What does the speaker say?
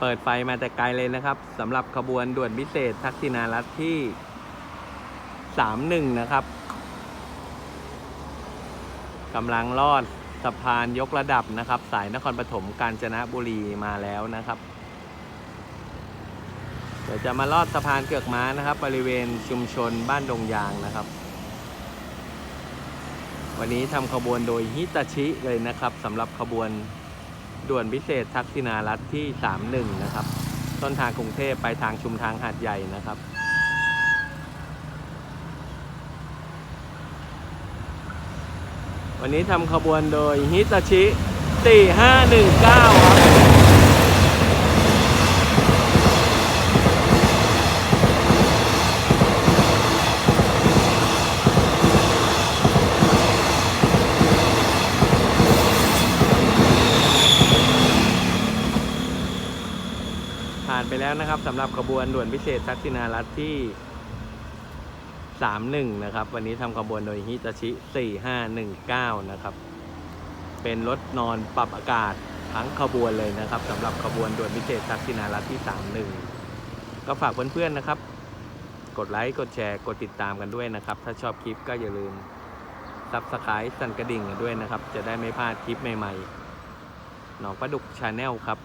เปิดไฟมาแต่ไกลเลยนะครับสำหรับขบวนด่วนพิเศษทักษิณารัฐที่ 31 นะครับกำลังลอดสะพานยกระดับนะครับ สายนครปฐมกาญจนบุรีมาแล้วนะครับ เดี๋ยวจะมาลอดสะพานเกือกม้านะครับ บริเวณชุมชนบ้านดงยางนะครับ วันนี้ทำขบวนโดยฮิตาชิเลยนะครับสำหรับขบวน ด่วนพิเศษทักษิณารัฐที่ 31 นะครับ ต้นทางกรุงเทพไปทางชุมทางหาดใหญ่นะครับวันนี้ทำขบวนโดยฮิตาชิ 4519 ครับ ผ่านไปแล้วนะครับสำหรับขบวนด่วนพิเศษทักษิณารัฐที่ 31 นะครับ วันนี้ทำขบวนโดยฮิตาชิ 4519 นะครับ เป็นรถนอนปรับอากาศทั้งขบวนเลยนะครับสำหรับขบวนด่วนพิเศษทักษิณารัฐที่ 31 ก็ฝากเพื่อนๆนะครับ กดไลค์ กดแชร์ กดติดตามกันด้วยนะครับ ถ้าชอบคลิปก็อย่าลืมซับสไครต์สั่นกระดิ่งกันด้วยนะครับ จะได้ไม่พลาดคลิปใหม่ๆหนองประดุกชาแนลครับ